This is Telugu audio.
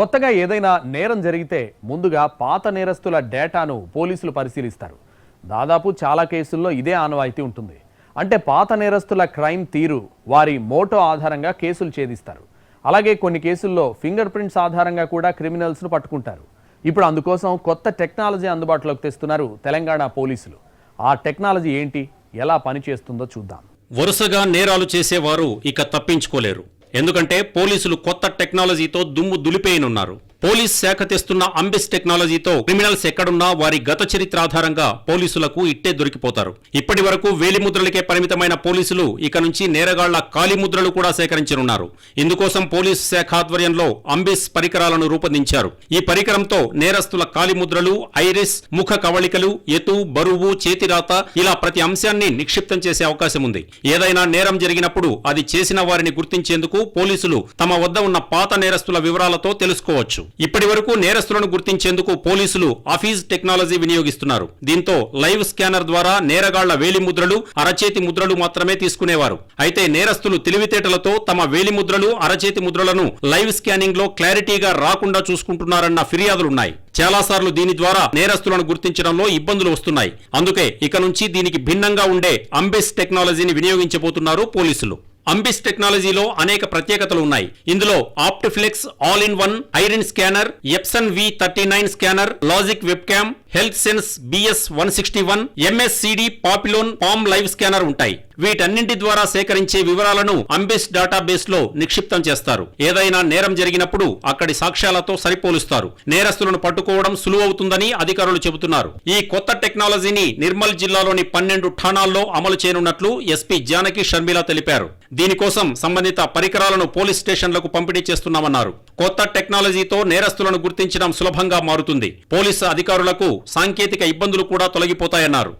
కొత్తగా ఏదైనా నేరం జరిగితే ముందుగా పాత నేరస్తుల డేటాను పోలీసులు పరిశీలిస్తారు. దాదాపు చాలా కేసుల్లో ఇదే ఆనవాయితీ ఉంటుంది. అంటే పాత నేరస్తుల క్రైమ్ తీరు వారి మోటో ఆధారంగా కేసులు ఛేదిస్తారు. అలాగే కొన్ని కేసుల్లో ఫింగర్ ప్రింట్స్ ఆధారంగా కూడా క్రిమినల్స్ను పట్టుకుంటారు. ఇప్పుడు అందుకోసం కొత్త టెక్నాలజీ అందుబాటులోకి తెస్తున్నారు తెలంగాణ పోలీసులు. ఆ టెక్నాలజీ ఏంటి? ఎలా పనిచేస్తుందో చూద్దాం. వరుసగా నేరాలు చేసేవారు ఇక తప్పించుకోలేరు. ఎందుకంటే పోలీసులు కొత్త టెక్నాలజీతో దుమ్ము దులిపేయనున్నారు. పోలీస్ శాఖ తెస్తున్న అంబిస్ టెక్నాలజీతో క్రిమినల్స్ ఎక్కడున్నా వారి గత చరిత్ర ఆధారంగా పోలీసులకు ఇట్టే దొరికిపోతారు. ఇప్పటి వరకు వేలిముద్రలకే పరిమితమైన పోలీసులు ఇక నుంచి నేరగాళ్ళ కాలిముద్రలు కూడా సేకరించనున్నారు. ఇందుకోసం పోలీసు శాఖ ఆధ్వర్యంలో అంబిస్ పరికరాలను రూపొందించారు. ఈ పరికరంతో నేరస్తుల కాలిముద్రలు ఐరిస్ ముఖ కవళికలు ఎతు బరువు చేతిరాత ఇలా ప్రతి అంశాన్ని నిక్షిప్తం చేసే అవకాశం ఉంది ఏదైనా నేరం జరిగినప్పుడు అది చేసిన వారిని గుర్తించేందుకు పోలీసులు తమ వద్ద ఉన్న పాత నేరస్తుల వివరాలతో తెలుసుకోవచ్చు. ఇప్పటి వరకు నేరస్తులను గుర్తించేందుకు పోలీసులు అఫీజ్ టెక్నాలజీ వినియోగిస్తున్నారు. దీంతో లైవ్ స్కానర్ ద్వారా నేరగాళ్ళ వేలిముద్రలు అరచేతి ముద్రలు మాత్రమే తీసుకునేవారు. అయితే నేరస్తులు తెలివితేటలతో తమ వేలిముద్రలు అరచేతి ముద్రలను లైవ్ స్కానింగ్లో క్లారిటీగా రాకుండా చూసుకుంటున్నారన్న ఫిర్యాదులున్నాయి. చాలాసార్లు దీని ద్వారా నేరస్తులను గుర్తించడంలో ఇబ్బందులు వస్తున్నాయి. అందుకే ఇక నుంచి దీనికి భిన్నంగా ఉండే అంబిస్ టెక్నాలజీని వినియోగించబోతున్నారు పోలీసులు. అంబిస్ టెక్నాలజీలో అనేక ప్రత్యేకతలు ఉన్నాయి. ఇందులో Optiflex all in one iron scanner Epson V thirty nine scanner logic webcam health sense BS one sixty one MSCD Papillon palm live scanner ఉంటాయి. వీటన్నింటి ద్వారా సేకరించే వివరాలను అంబిస్ డేటాబేస్లో నిక్షిప్తం చేస్తారు. ఏదైనా నేరం జరిగినప్పుడు అక్కడి సాక్ష్యాలతో సరిపోలుస్తారు. నేరస్తులను పట్టుకోవడం సులువవుతుందని అధికారులు చెబుతున్నారు. ఈ కొత్త టెక్నాలజీని నిర్మల్ జిల్లాలోని పన్నెండు ఠాణాల్లో అమలు చేయనున్నట్లు ఎస్పీ జానకి షర్మిల తెలిపారు. దీనికోసం సంబంధిత పరికరాలను పోలీస్ స్టేషన్లకు పంపిణీ చేస్తున్నామన్నారు. కొత్త టెక్నాలజీతో నేరస్తులను గుర్తించడం సులభంగా మారుతుంది. పోలీసు అధికారులకు సాంకేతిక ఇబ్బందులు కూడా తొలగిపోతాయన్నారు.